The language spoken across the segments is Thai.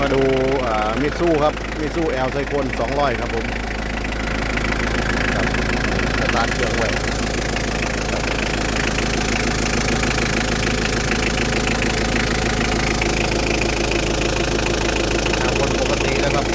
มาดูมิซูครับมิซูแอลไซโคน200 ครับผมครับสตาร์ทเครื่องไว้อ่าวนปกติแล้วครับ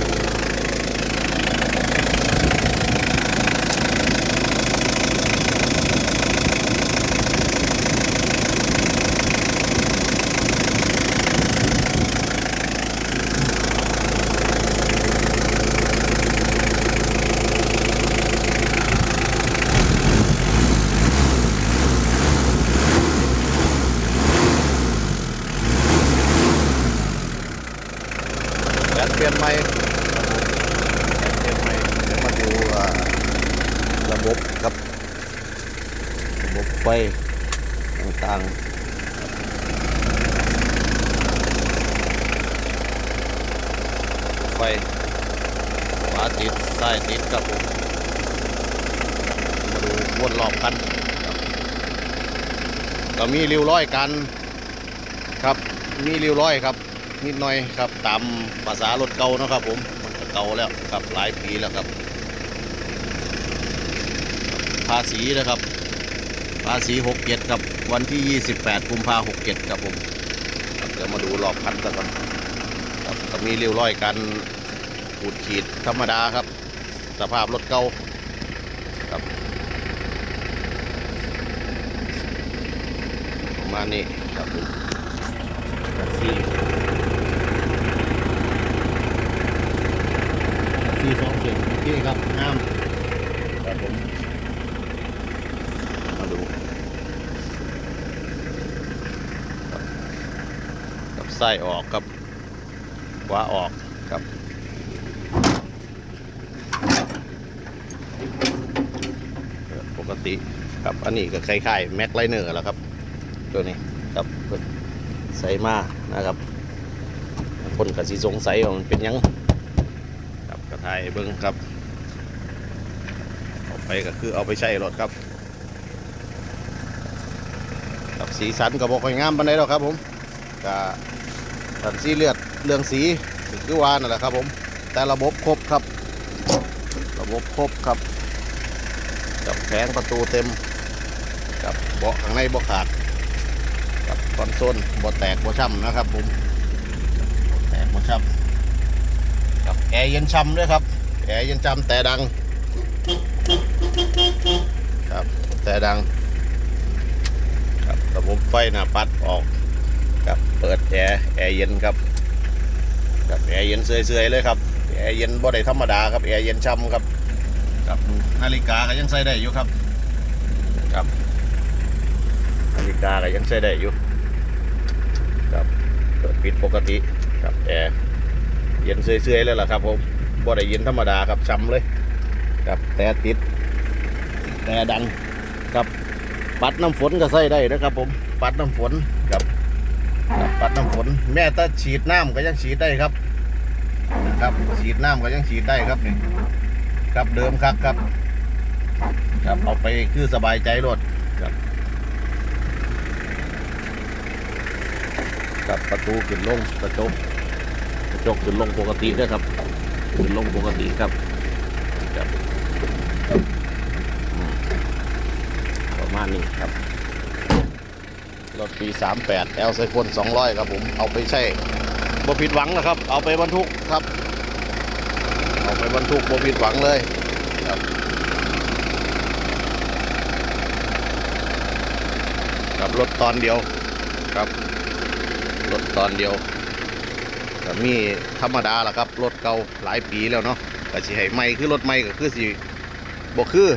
แบตเปลี่ยนใหม่ครับผมแบตเปลี่ยนใหม่เดี๋ยวมาดูอ่าระ บบครับระบบไฟต่างๆไฟขวาติดซ้ายติดครับผมมาดูวนรอบกันก็มีริ้วร้อยกันครับ มีริ้วร้อยครับ นิดหน่อยครับ ตามภาษารถเก่านะครับผมมันเก่าแล้วครับหลายปีแล้วครับ ภาษีนะครับ ภาษี 67ครับวันที่ 28กุมภา67ครับผมเดี๋ยวมาดูรอบคันกันก่อนครับก็มีเรียวร้อยกันขูดขีดธรรมดาครับ สภาพรถเก่าครับประมาณนี้ครับผมภาษีสี่สองเสียงโอเคครับงามครับผมมาดูครับับไส้ออกครับขวาออกครับ ปกติครับอันนี้ก็คล้ายๆแม็กไลเนอร์แล้วครับ ตัวนี้ครับเพิ่นใส่มานะครับคนก็สิสงสัยว่ามันเป็นยังครับกระทายเบิ้งครับเอาไปก็คือเอาไปใช้รถครับ กับสีสันก็บอกค่อยงามปานใดหรอกครับผม ก็สันสีเลือดเรื่องสีก็คือว่านั่นแหละครับผมแต่ระบบครบครับ ระบบครบครับกับแผงประตูเต็มกับเบาะข้างในเบาะขาดกับคอนโซลเบาะแตกเบาะช่ำนะครับผมบ่แตกเบาะช่ำครับแอร์เย็นช่ำด้วยครับแอร์เย็นช่ำแต่ดังครับแต่ดังครับระบบไฟหน้าปัดออก เปิดแอร์แอร์เย็นครับครับแอร์เย็นเสื่อยๆเลยครับแอร์เย็นบ่ได้ธรรมดาครับแอร์เย็นช่ำครับครับนาฬิกาก็ยังใส่ได้อยู่ครับครับนาฬิกาก็ยังใส่ได้อยู่ครับเปิดปิดปกติครับแอร์เย็นเสื่อยๆเลยล่ะครับผมบ่ได้เย็นธรรมดาครับช้ำเลยครับแต่ติดแต่ดังครับปัดน้ำฝนก็ใส่ได้นะครับผมปัดน้ำฝน ปัดน้ำฝนแม่ถ้าฉีดน้ำก็ยังฉีดได้ครับนะครับฉีดน้ำก็ยังฉีดได้ครับนี่ครับเดิมครับครับ ครับเอาไปคือสบายใจรถครับครับประตูขึ้นลงกระจกกระจกขึ้นลงปกติด้วยครับขึ้นลงปกติครับครับประมาณนี้ครับ รถปี 38 L ไซคอน200 ครับผม เอาไปใช้บ่ผิดหวังนะครับ เอาไปบรรทุกครับ เอาไปบรรทุกบ่ผิดหวังเลยครับกับรถตอนเดียวครับ รถตอนเดียวก็มีธรรมดาล่ะครับ รถเก่าหลายปีแล้วเนาะก็สิให้ใหม่คือรถใหม่ก็คือสิบ่คือ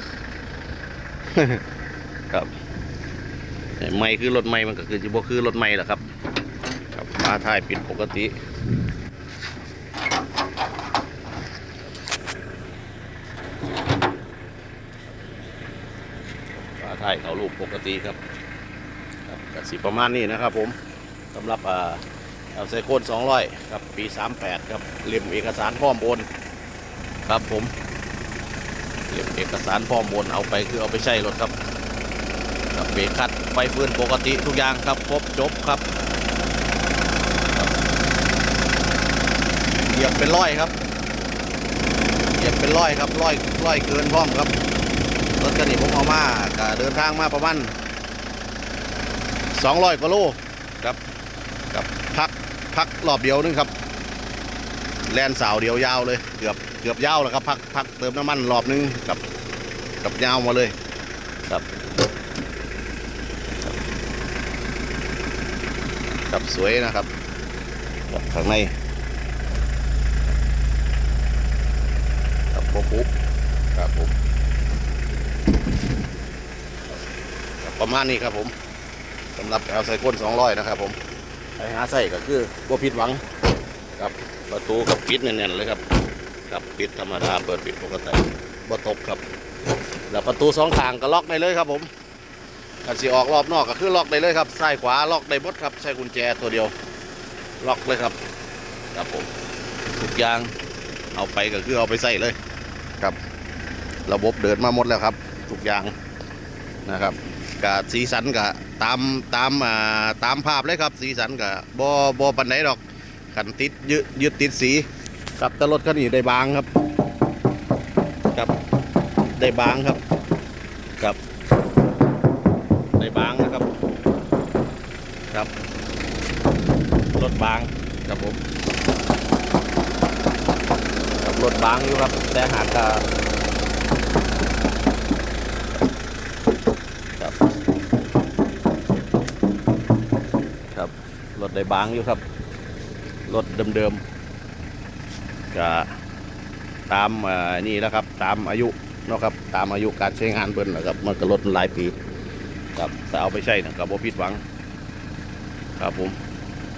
ให้ใหม่คือรถใหม่มันก็คือสิบ่คือรถใหม่ล่ะครับครับมาถ่ายปิดปกติมาถ่ายเขารูปปกติครับครับกสิประมาณนี้นะครับผมสำหรับอ่าเอาไซโคน200ครับปี 38 ครับเล่มเอกสารพร้อมโอนครับผมเล่มเอกสารพร้อมโอนเอาไปคือเอาไปใช้รถครับ ครับเบรกคัดไฟฟื้นปกติทุกอย่างครับครบจบครับเหยียบเป็นร้อยครับเหยียบเป็นร้อยครับร้อยร้อยเกินพร้อมครับรถคันนี้ผมเอามาก็เดินทางมาประมาณ200กว่าโลครับกับพักพักรอบเดียวนึงครับแลนสาวเดียวยาวเลยเกือบเกือบยาวแล้วครับพักพักเติมน้ำมันรอบนึงกับกับยาวมาเลยครับ กับสวยนะครับข้างในกับโปปุ๊ครับผมประมาณนี้ครับผมสำหรับแอลไซก้น200 นะครับผมไปหาใส่ก็คือบ่ผิดหวังครับประตูกับปิดแน่นๆเลยครับกับปิดธรรมดาเปิดปิดปกติบ่ตกครับแล้วประตูสองข้างก็ล็อกได้เลยครับผม กันสิออกรอบนอกก็คือล็อกได้เลยครับซ้ายขวาล็อกได้หมดครับใช้กุญแจตัวเดียวล็อกเลยครับครับผมทุกอย่างเอาไปก็คือเอาไปใส่เลยครับ ระบบเดินมาหมดแล้วครับ ทุกอย่างนะครับกับสีสันกับตามตามอ่าตามภาพเลยครับ สีสันกับบอบอปันไหนดอกขันติดยึดยึดติดสีกับแต่รถคันนี้ได้บางครับครับได้บางครับครับ ครับ รถบางครับผมครับรถบางอยู่ครับ แต่หากกครับ ครับรถได้บางอยู่ครับ รถเดิมๆก็ตามนี่แล้วครับ ตามอายุเนาะครับ ตามอายุการใช้งานเพิ่นนะครับ มันก็ลดหลายปีครับแต่เอาไปใช้นะก็บ่ผิดหวัง ครับผม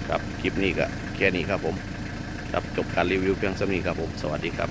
ครับคลิปนี้ก็แค่นี้ครับผมครับจบการรีวิวเพียงสำนี้ครับผมสวัสดีครับ